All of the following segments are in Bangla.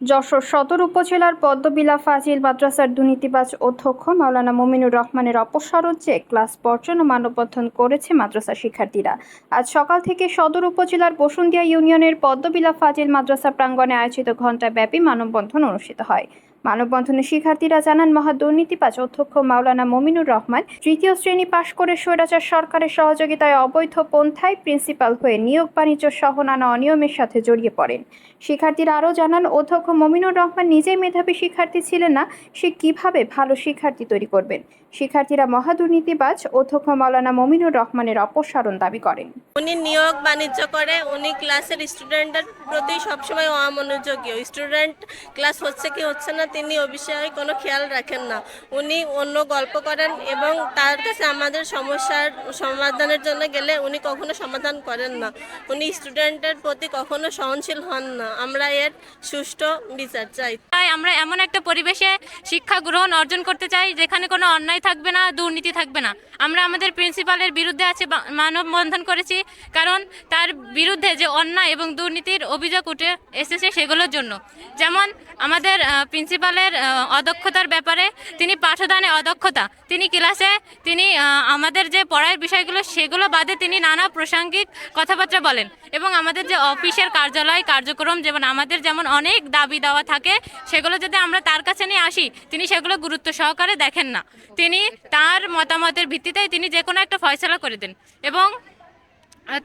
যশোর সদর উপজেলার পদ্মবিলা ফাজিল মাদ্রাসার দুর্নীতিবাজ অধ্যক্ষ মাওলানা মোমিনুর রহমানের অপসারণ চেয়ে ক্লাস বর্জন ও মানববন্ধন করেছে মাদ্রাসা শিক্ষার্থীরা। আজ সকাল থেকে সদর উপজেলার বসুন্দিয়া ইউনিয়নের পদ্মবিলা ফাজিল মাদ্রাসা প্রাঙ্গণে আয়োজিত ঘণ্টাব্যাপী মানববন্ধন অনুষ্ঠিত হয়। মানববন্ধনে শিক্ষার্থীরা জানান, মহা দুর্নীতিবাজ অধ্যক্ষ মাওলানা মমিনুর রহমান তৃতীয় শ্রেণি পাশ করে স্বৈরাচার সরকারের সহযোগিতায় অবৈধ পন্থায় প্রিন্সিপাল হয়ে নিয়োগ বাণিজ্য সহ নানা অনিয়মের সাথে জড়িয়ে পড়েন। শিক্ষার্থীরা আরও জানান, অধ্যক্ষ মমিনুর রহমান নিজেই মেধাবী শিক্ষার্থী ছিলেন না, সে কীভাবে ভালো শিক্ষার্থী তৈরি করবেন? শিক্ষার্থীরা মহা দুর্নীতিবাজ অধ্যক্ষ মাওলানা মমিনুর রহমানের অপসারণ দাবি করেন। উনি নিয়োগ বাণিজ্য করে উনি ক্লাসের স্টুডেন্টের প্রতি সবসময় অমনোযোগী। স্টুডেন্ট ক্লাস হচ্ছে কি হচ্ছে না তিনি ও বিষয়ে কোনো খেয়াল রাখেন না। উনি অন্য গল্প করেন এবং তার কাছে আমাদের সমস্যার সমাধানের জন্য গেলে উনি কখনো সমাধান করেন না। উনি স্টুডেন্টের প্রতি কখনো সহনশীল হন না। আমরা এর সুষ্ঠু বিচার চাই। তাই আমরা এমন একটা পরিবেশে শিক্ষা গ্রহণ অর্জন করতে চাই যেখানে কোনো অন্যায় থাকবে না, দুর্নীতি থাকবে না। আমরা আমাদের প্রিন্সিপালের বিরুদ্ধে আছে মানববন্ধন করেছি, কারণ তার বিরুদ্ধে যে অন্যায় এবং দুর্নীতির অভিযোগ উঠে এসেছে সেগুলোর জন্য। যেমন আমাদের প্রিন্সিপালের অদক্ষতার ব্যাপারে তিনি পাঠদানে অদক্ষতা। তিনি ক্লাসে তিনি আমাদের যে পড়ার বিষয়গুলো, সেগুলো বাদে তিনি নানা প্রাসঙ্গিক কথাবার্তা বলেন। এবং আমাদের যে অফিসের কার্যালয়, কার্যক্রম, যেমন আমাদের যেমন অনেক দাবি দেওয়া থাকে, সেগুলো যদি আমরা তার কাছে নিয়ে আসি, তিনি সেগুলো গুরুত্ব সহকারে দেখেন না। তিনি তার মতামতের ভিত্তিতে তিনি যে কোনো একটা ফয়সলা করে দেন। এবং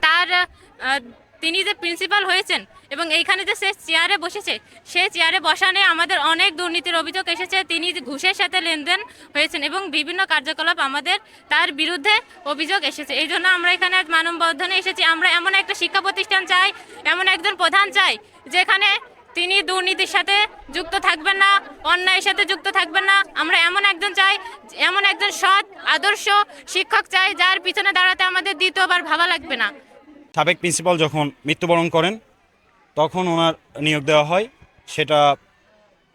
তার তিনি যে প্রিন্সিপাল হয়েছেন এবং এইখানে যে সে চেয়ারে বসেছে, সে চেয়ারে বসানে আমাদের অনেক দুর্নীতির অভিযোগ এসেছে। তিনি ঘুষের সাথে লেনদেন হয়েছেন এবং বিভিন্ন কার্যকলাপ আমাদের তার বিরুদ্ধে অভিযোগ এসেছে। এই জন্য আমরা এখানে আজ মানববন্ধনে এসেছি। আমরা এমন একটা শিক্ষা প্রতিষ্ঠান চাই, এমন একজন প্রধান চাই, যেখানে তিনি দুর্নীতির সাথে যুক্ত থাকবেন না, অন্যায়ের সাথে যুক্ত থাকবেন না। আমরা এমন একজন চাই, এমন একজন সৎ, আদর্শ শিক্ষক চাই, যার পিছনে দাঁড়াতে আমাদের দ্বিতীয়বার ভাবা লাগবে না। সাবেক প্রিন্সিপাল যখন মৃত্যুবরণ করেন, তখন ওনার নিয়োগ দেওয়া হয়। সেটা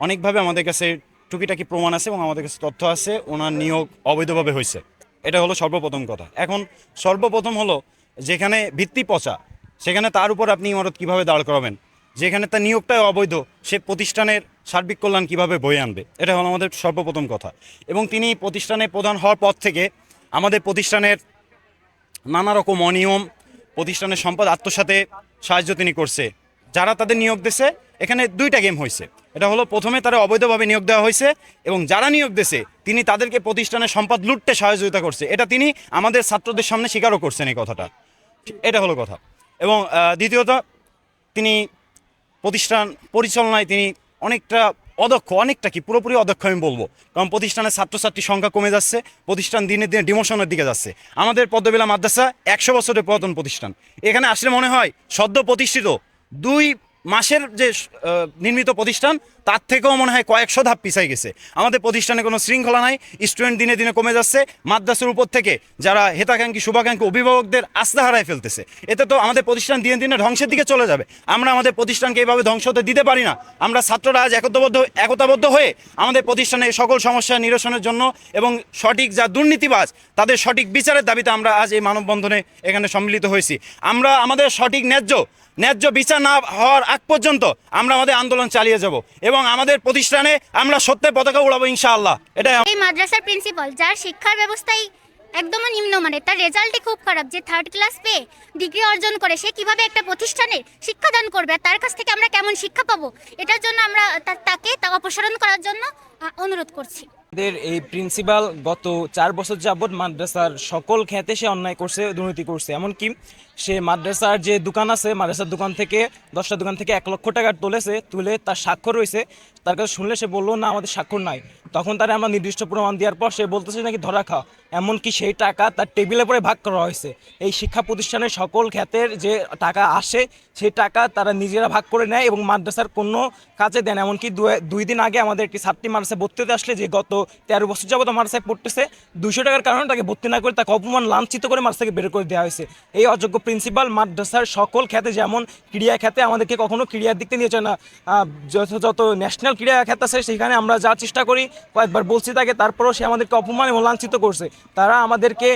অনেকভাবে আমাদের কাছে টুকিটাকি প্রমাণ আছে এবং আমাদের কাছে তথ্য আছে। ওনার নিয়োগ অবৈধভাবে হয়েছে। এটা হলো সর্বপ্রথম কথা। এখন সর্বপ্রথম হলো, যেখানে ভিত্তি পচা, সেখানে তার উপর আপনি ইমারত কীভাবে দাঁড় করাবেন? যেখানে তার নিয়োগটাই অবৈধ, সে প্রতিষ্ঠানের সার্বিক কল্যাণ কীভাবে বয়ে আনবে? এটা হলো আমাদের সর্বপ্রথম কথা। এবং তিনি প্রতিষ্ঠানে প্রধান হওয়ার পর থেকে আমাদের প্রতিষ্ঠানের নানা রকম অনিয়ম, প্রতিষ্ঠানের সম্পদ, আত্মসাতে সাহায্য তিনি করছে। যারা তাদের নিয়োগ দিছে, এখানে দুইটা গেম হয়েছে এটা হলো প্রথমে তারা অবৈধভাবে নিয়োগ দেওয়া হয়েছে এবং যারা নিয়োগ দিছে, তিনি তাদেরকে প্রতিষ্ঠানের সম্পদ লুটতে সহযোগিতা করছে। এটা তিনি আমাদের ছাত্রদের সামনে স্বীকারও করছেন এই কথাটা। এটা হলো কথা। এবং দ্বিতীয়ত, তিনি প্রতিষ্ঠান পরিচালনায় তিনি অনেকটা অদক্ষ, অনেকটা কি, পুরোপুরি অদক্ষ আমি বলব। কারণ প্রতিষ্ঠানের ছাত্রছাত্রীর সংখ্যা কমে যাচ্ছে, প্রতিষ্ঠান দিনে দিনে ডিমোশনের দিকে যাচ্ছে। আমাদের পদ্মবিলা মাদ্রাসা একশো বছরের পুরাতন প্রতিষ্ঠান। এখানে আসলে মনে হয় সদ্য প্রতিষ্ঠিত দুই মাসের যে নির্মিত প্রতিষ্ঠান, তার থেকেও মনে হয় কয়েকশো ধাপ পিছাই গেছে। আমাদের প্রতিষ্ঠানে কোনো শৃঙ্খলা নাই, স্টুডেন্ট দিনে দিনে কমে যাচ্ছে। মাদ্রাসার উপর থেকে যারা হেতাকাঙ্ক্ষী, শুভাকাঙ্ক্ষী অভিভাবকদের আস্থা হারায় ফেলতেছে। এতে তো আমাদের প্রতিষ্ঠান দিনে দিনে ধ্বংসের দিকে চলে যাবে। আমরা আমাদের প্রতিষ্ঠানকে এইভাবে ধ্বংস হতে দিতে পারি না। আমরা ছাত্ররা আজ একতাবদ্ধ একতাবদ্ধ হয়ে আমাদের প্রতিষ্ঠানের সকল সমস্যা নিরসনের জন্য এবং সঠিক যা দুর্নীতিবাজ, তাদের সঠিক বিচারের দাবিতে আমরা আজ এই মানববন্ধনে এখানে সম্মিলিত হয়েছি। আমরা আমাদের সঠিক ন্যায্য ন্যায্য বিচার না হওয়ার আগ পর্যন্ত আমরা আমাদের আন্দোলন চালিয়ে যাব এবং আমাদের প্রতিষ্ঠানে আমরা সত্যের পতাকা উড়াবো ইনশাআল্লাহ। এটাই এই মাদ্রাসার প্রিন্সিপাল, যার শিক্ষার ব্যবস্থাই একদমই নিম্নমানের তার রেজাল্টই খুব খারাপ, যে থার্ড ক্লাস পেয়ে ডিগ্রি অর্জন করে, সে কীভাবে একটা প্রতিষ্ঠানে শিক্ষাদান করবে আর তার কাছ থেকে আমরা কেমন শিক্ষা পাবো? এটার জন্য আমরা তাকে অপসারণ করার জন্য অনুরোধ করছি। আমাদের এই প্রিন্সিপাল গত চার বছর যাবৎ মাদ্রাসার সকল খ্যাতে সে অন্যায় করছে, দুর্নীতি করছে। এমনকি সে মাদ্রাসার যে দোকান আছে, মাদ্রাসার দোকান থেকে দশটা দোকান থেকে এক লক্ষ টাকা তুলেছে, তুলে তার স্বাক্ষর রয়েছে। তার কাছে শুনলে সে বলল, না, আমাদের স্বাক্ষর নাই। তখন তারা আমরা নির্দিষ্ট প্রমাণ দেওয়ার পর সে বলতেছে নাকি, ধরা খাও এমনকি সেই টাকা তার টেবিলে পরে ভাগ করা হয়েছে। এই শিক্ষা প্রতিষ্ঠানের সকল খ্যাতের যে টাকা আসে, সেই টাকা তারা নিজেরা ভাগ করে নেয় এবং মাদ্রাসার কোনো কাজে দেন এমনকি দুই দিন আগে আমাদের একটি ছাত্রী মাদ্রাসা মাদ্রাসায় ভর্তি হতে আসলে যে গত তেরো বছর যাবত মাদ্রাসায় পড়তেছে দুশো টাকার কারণে তাকে ভর্তি না করে তাকে অপমান, লাঞ্ছিত করে মাদ্রাসাকে বের করে দেওয়া হয়েছে। এই অযোগ্য প্রিন্সিপাল মাদ্রাসার সকল খ্যাতে যেমন ক্রীড়া খ্যাতে আমাদেরকে কখনো ক্রীড়ার দিক থেকে নিয়ে যায় না। যত যত ন্যাশনাল ক্রীড়া খ্যাত আছে, সেখানে আমরা যাওয়ার চেষ্টা করি কয়েকবার বলছি তাকে, তারপরেও সে আমাদেরকে অপমান এবং লাঞ্ছিত করছে। তারা আমাদেরকে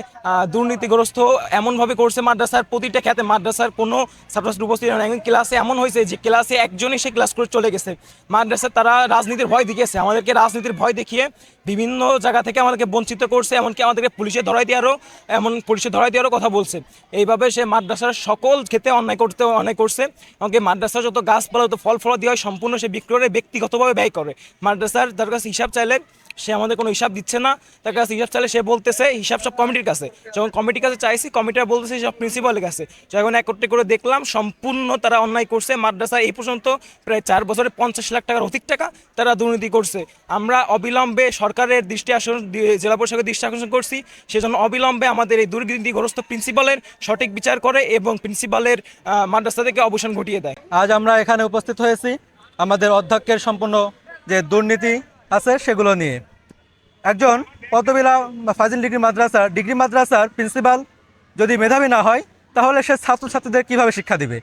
দুর্নীতিগ্রস্ত এমনভাবে করছে মাদ্রাসার প্রতিটা খ্যাতে মাদ্রাসার কোনো ছাত্রছাত্রী উপস্থিত না। একদিন ক্লাসে এমন হয়েছে যে ক্লাসে একজনই সে ক্লাস করে চলে গেছে। মাদ্রাসা তারা রাজনীতির ভয় দেখিয়েছে। আমাদেরকে রাজনীতির ভয় দেখিয়ে বিভিন্ন জায়গা থেকে আমাদেরকে বঞ্চিত করছে, এমনকি আমাদেরকে পুলিশে ধরাই দেওয়ারও এমন পুলিশে ধরাই দেওয়ারও কথা বলছে। এইভাবে সে মাদ্রাসার সকল ক্ষেত্রে অন্যায় করতে, অন্যায় করছে। এমনকি মাদ্রাসার যত গাছপালা, যত ফল ফল দেওয়া হয়, সম্পূর্ণ সে বিক্রি করে ব্যক্তিগতভাবে ব্যয় করে। মাদ্রাসার তার কাছে হিসাব চাইলে সে আমাদের কোনো হিসাব দিচ্ছে না। তার কাছে হিসাব চাইলে সে বলতেছে, হিসাব সব কমিটির কাছে। যখন কমিটির কাছে চাইছি, কমিটিরা বলতেছে সব প্রিন্সিপালের কাছে। যখন একত্রে করে দেখলাম, সম্পূর্ণ তারা অন্যায় করছে। মাদ্রাসা এই পর্যন্ত প্রায় চার বছরে পঞ্চাশ লাখ টাকার অধিক টাকা তারা দুর্নীতি করছে। আমরা অবিলম্বে সরকারের দৃষ্টি দি- জেলা পরিষদের দৃষ্টি আকর্ষণ করছি। সেজন্য অবিলম্বে আমাদের এই দুর্নীতিগ্রস্ত প্রিন্সিপালের সঠিক বিচার করে এবং প্রিন্সিপালের মাদ্রাসা থেকে অবসান ঘটিয়ে দেয়। আজ আমরা এখানে উপস্থিত হয়েছি আমাদের অধ্যক্ষের সম্পূর্ণ যে দুর্নীতি আছে সেগুলো নিয়ে। একজন পদ্মবিলা ফাজিল ডিগ্রি মাদ্রাসার ডিগ্রি মাদ্রাসার প্রিন্সিপাল যদি মেধাবী না হয়, তাহলে সে ছাত্রছাত্রীদের কীভাবে শিক্ষা দিবে?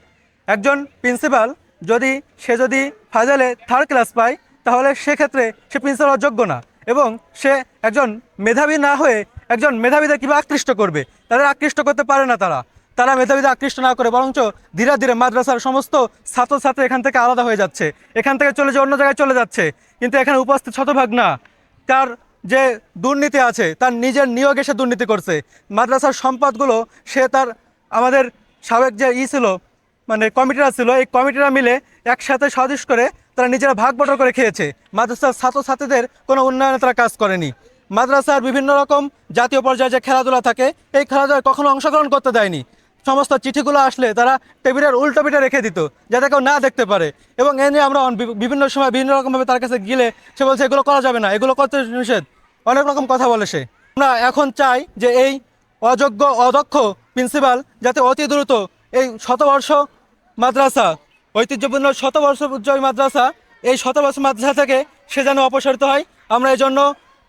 একজন প্রিন্সিপাল যদি, সে যদি ফাজালে থার্ড ক্লাস পায়, তাহলে সেক্ষেত্রে সে প্রিন্সিপাল অযোগ্য না। এবং সে একজন মেধাবী না হয়ে একজন মেধাবীদের কীভাবে আকৃষ্ট করবে? তাদের আকৃষ্ট করতে পারে না তারা। তারা মেধাবীদের আকৃষ্ট না করে, বরঞ্চ ধীরে ধীরে মাদ্রাসার সমস্ত ছাত্রছাত্রী এখান থেকে আলাদা হয়ে যাচ্ছে। এখান থেকে চলে যে অন্য জায়গায় চলে যাচ্ছে। কিন্তু এখানে উপস্থিত শতভাগ না। তার যে দুর্নীতি আছে, তার নিজের নিয়োগে সে দুর্নীতি করছে। মাদ্রাসার সম্পদগুলো, সে তার আমাদের সাবেক যে ই ছিল মানে কমিটিরা ছিল, এই কমিটিরা মিলে একসাথে সাজিশ করে তারা নিজেরা ভাগ বটর করে খেয়েছে। মাদ্রাসার ছাত্রছাত্রীদের কোনো উন্নয়নে তারা কাজ করেনি। মাদ্রাসার বিভিন্ন রকম জাতীয় পর্যায়ে যে খেলাধুলা থাকে, এই খেলাধুলায় কখনো অংশগ্রহণ করতে দেয়নি। সমস্ত চিঠিগুলো আসলে তারা টেবিলের উল্টো পিঠে রেখে দিত, যাতে কেউ না দেখতে পারে। এবং এ নিয়ে আমরা বিভিন্ন সময় বিভিন্ন রকমভাবে তার কাছে গেলে সে বলছে, এগুলো করা যাবে না, এগুলো করতে নিষেধ। অনেক রকম কথা বলে সে। আমরা এখন চাই যে এই অযোগ্য, অদক্ষ প্রিন্সিপাল যাতে অতি দ্রুত এই শতবর্ষ মাদ্রাসা। ঐতিহ্যপূর্ণ শতবর্ষ উজ্জ্বল মাদ্রাসা। এই শতবর্ষ মাদ্রাসা থেকে সে যেন অপসারিত হয়। আমরা এই জন্য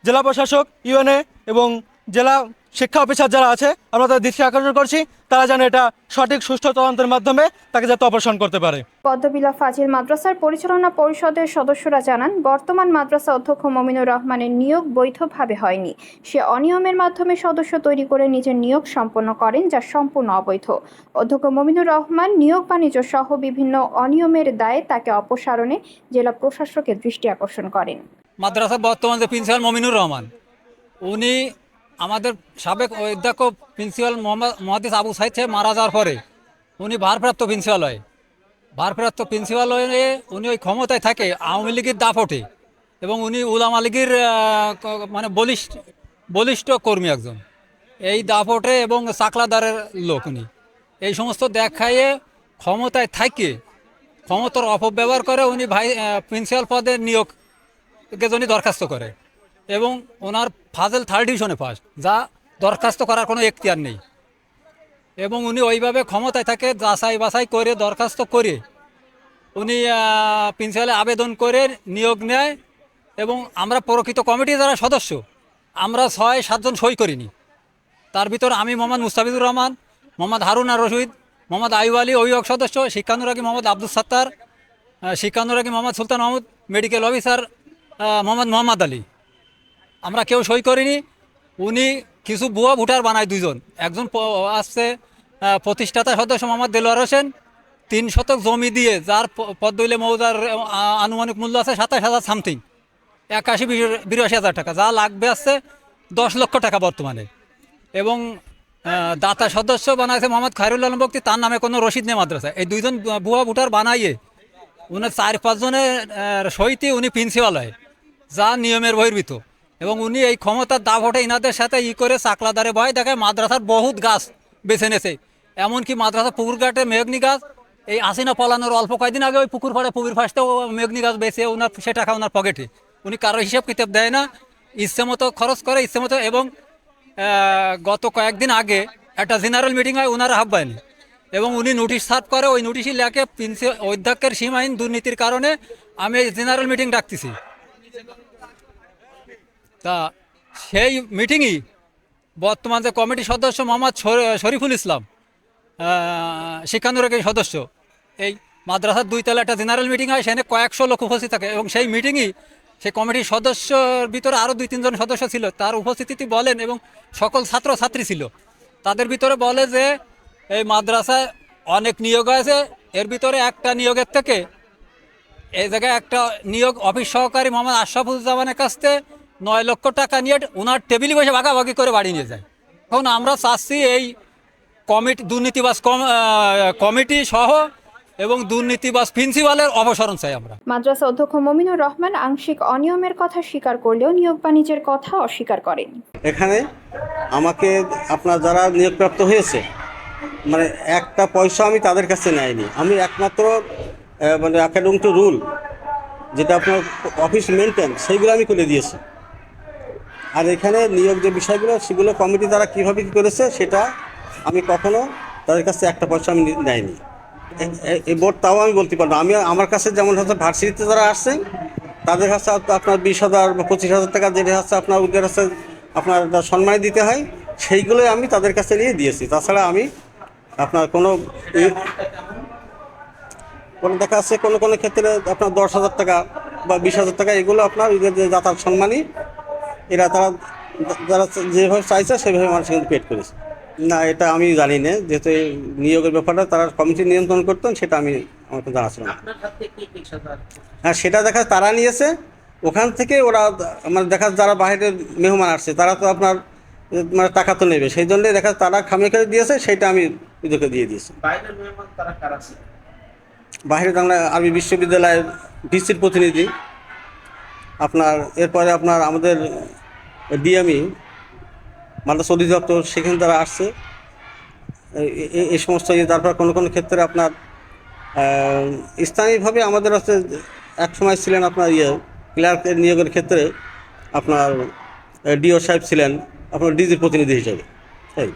জেলা প্রশাসক, ইউএনএ এবং জেলা শিক্ষা অফিসার যারা আছে আমরা তাদের দৃষ্টি আকর্ষণ করছি। তারা যেন এটা সঠিক সুষ্ঠু তদন্তের মাধ্যমে তাকে যাতে অপসারণ করতে পারে। পদ্মবিলা ফাজিল মাদ্রাসার পরিচালনা পরিষদের সদস্যরা জানান বর্তমান মাদ্রাসা অধ্যক্ষ মমিনুর রহমানের নিয়োগ বৈধভাবে হয়নি। সে অনিয়মের মাধ্যমে সদস্য তৈরি করে নিজের নিয়োগ সম্পন্ন করেন যা সম্পূর্ণ অবৈধ। অধ্যক্ষ মমিনুর রহমান নিয়োগ বাণিজ্য সহ বিভিন্ন অনিয়মের দায়ে তাকে অপসারণে জেলা প্রশাসকের দৃষ্টি আকর্ষণ করেন। মাদ্রাসা বর্তমান যে প্রিন্সিপাল মমিনুর রহমান উনি আমাদের সাবেক অধ্যক্ষ প্রিন্সিপাল মহাদিস আবু সাইদ সাহেব মারা যাওয়ার পরে উনি ভারপ্রাপ্ত প্রিন্সিপাল হয় ভারপ্রাপ্ত প্রিন্সিপাল হয়ে উনি ওই ক্ষমতায় থাকে, আওয়ামী লীগের দাপটে এবং উনি উলামা লীগের মানে বলিষ্ঠ বলিষ্ঠ কর্মী একজন। এই দাপটে এবং চাকলাদারের লোক উনি। এই সমস্ত দেখাইয়ে ক্ষমতায় থাকে, ক্ষমতার অপব্যবহার করে উনি ভাই প্রিন্সিপাল পদে নিয়োগ কে জন্য দরখাস্ত করে এবং ওনার ফাজেল থার্ড ডিভিশনে পাস যা দরখাস্ত করার কোনো এখতিয়ার নেই। এবং উনি ওইভাবে ক্ষমতায় থাকে, যাচাই বাছাই করে, দরখাস্ত করে, উনি প্রিন্সিপালে আবেদন করে, নিয়োগ নেয়, এবং আমরা প্রকৃত কমিটি যারা সদস্য, আমরা ছয়, সাতজন সই করিনি। তার ভিতর আমি মোহাম্মদ মুস্তাফিজুর রহমান, মোহাম্মদ হারুন আর রশিদ মোহাম্মদ আইব আলী অভিভাবক সদস্য, শিক্ষানুরাগী মোহাম্মদ আব্দুল সাত্তার শিক্ষানুরাগী মোহাম্মদ সুলতান মাহমুদ মেডিকেল অফিসার মোহাম্মদ মোহাম্মদ আলী। আমরা কেউ সই করিনি। উনি কিছু বুয়া ভোটার বানায় দুজন একজন আসছে প্রতিষ্ঠাতা সদস্য মোহাম্মদ দেলোয়ার হোসেন। তিন শতক জমি দিয়ে যার পদ্মইলে মৌজার আনুমানিক মূল্য আছে সাতাশ হাজার সামথিং। একাশি বিরাশি হাজার টাকা। যা লাগবে আসছে দশ লক্ষ টাকা বর্তমানে। এবং দাতা সদস্য বানাইছে মোহাম্মদ খায়রুল আলম বক্তি, তার নামে কোনো রসিদ নেই মাদ্রাসা এই দুইজন ভুয়া ভোটার বানাইয়ে উনার চার পাঁচজনের সইতে উনি প্রিন্সিপাল হয়, যা নিয়মের বহির্ভূত। এবং উনি এই ক্ষমতার ওঠে ইনাদের সাথে ই করে চাকলাদারে ভয় দেখায়। মাদ্রাসার বহুত গাছ বেছে নেছে। এমনকি মাদ্রাসা পুকুর ঘাটে মেঘনি গাছ, এই আসিনা পলানোর অল্প কয়েকদিন আগে ওই পুকুর পাড়ে পুকুর ফাঁসতেও মেঘনি গাছ বেছে ওনার, সে টাকা ওনার পকেটে। উনি কারও হিসাব কিতাব দেয় না। ইচ্ছে মতো খরচ করে, ইচ্ছে মতো এবং গত কয়েকদিন আগে একটা জেনারেল মিটিং হয় ওনার আহ্বানে। এবং উনি নোটিশ সার্ভ করে, ওই নোটিশই লেখে, প্রিন্সিপাল অধ্যক্ষের সীমাহীন দুর্নীতির কারণে আমি জেনারেল মিটিং ডাকতেছি। তা সেই মিটিংই বর্তমান যে কমিটির সদস্য মোহাম্মদ শর- শরীফুল ইসলাম আহ, শিক্ষানুরাগের সদস্য এই মাদ্রাসার দুই তলা একটা জেনারেল মিটিং হয় সেখানে কয়েকশো লোক উপস্থিত থাকে এবং সেই মিটিংই সেই কমিটির সদস্যর ভিতরে আরও দুই তিনজন সদস্য ছিল। তার উপস্থিতি বলেন এবং সকল ছাত্র ছাত্রী ছিল। তাদের ভিতরে বলে যে এই মাদ্রাসায় অনেক নিয়োগ আছে এর ভিতরে একটা নিয়োগের থেকে এই জায়গায় একটা নিয়োগ অফিস সহকারী মোহাম্মদ আশরাফুজ্জামানের কাছ থেকে নয় লক্ষ টাকা নিয়ে ওনার টেবিলে বসে ভাগাভাগি করে বাড়ি নিয়ে যায়। এখন আমরা চাচ্ছি এই কমিটি দুর্নীতিবাস কমিটি সহ এবং দুর্নীতিবাস প্রিন্সিপালের অপসারণ চাই আমরা। মাদ্রাসা অধ্যক্ষ মমিনুর রহমান আংশিক অনিয়মের কথা স্বীকার করলেও নিয়োগ বাণিজ্যের কথা অস্বীকার করেন এখানে আমাকে আপনার যারা নিয়োগপ্রাপ্ত হয়েছে মানে একটা পয়সা আমি তাদের কাছে নেয়নি। আমি একমাত্র মানে অ্যাকাডেমি টু রুল যেটা আপনার অফিস মেনটেন সেইগুলো আমি করে দিয়েছি। আর এখানে নিয়োগ যে বিষয়গুলো, সেগুলো কমিটি তারা কীভাবে কী করেছে, সেটা আমি কখনো তাদের কাছে একটা পয়সা আমি নেয়নি। এই বোর্ড তাও আমি বলতে পারব আমি, আমার কাছে যেমন হচ্ছে ভার্সিটিতে যারা আসছে তাদের কাছে আপনার বিশ হাজার বা পঁচিশ হাজার টাকা যেটা হচ্ছে আপনার ওদের কাছে আপনার সম্মান দিতে হয়, সেইগুলোই আমি তাদের কাছে নিয়ে দিয়েছি। তাছাড়া আমি আপনার কোনো কোনো দেখা যাচ্ছে কোনো কোনো ক্ষেত্রে আপনার দশ হাজার টাকা বা বিশ হাজার টাকা, এগুলো আপনার যাতায়াত সম্মানই এরা তারা যারা যেভাবে চাইছে সেভাবে মানুষ কিন্তু পেড করেছে। না এটা আমি জানি না যেহেতু এই নিয়োগের ব্যাপারটা তারা কমিটি নিয়ন্ত্রণ করতেন সেটা আমি আমাকে জানা ছিল না। হ্যাঁ সেটা দেখা তারা নিয়েছে ওখান থেকে ওরা মানে দেখা যারা বাইরের মেহমান আসছে তারা তো আপনার মানে টাকা তো নেবে সেই জন্যই দেখা তারা খামিয়ে করে দিয়েছে সেটা আমি ওদেরকে দিয়ে দিয়েছি। বাইরে বাংলা আরবি বিশ্ববিদ্যালয়ের ডিসির প্রতিনিধি। আপনার এরপরে আপনার আমাদের ডিএমই সৌদি অধিদপ্তর সেখানে তারা আসছে। এই সমস্ত ইয়ে তারপর কোনো কোনো ক্ষেত্রে আপনার স্থানীয়ভাবে আমাদের হচ্ছে এক সময় ছিলেন আপনার ইয়ে ক্লার্কের নিয়োগের ক্ষেত্রে আপনার ডিও সাহেব ছিলেন, আপনার ডিজির প্রতিনিধি হিসেবে। তাই?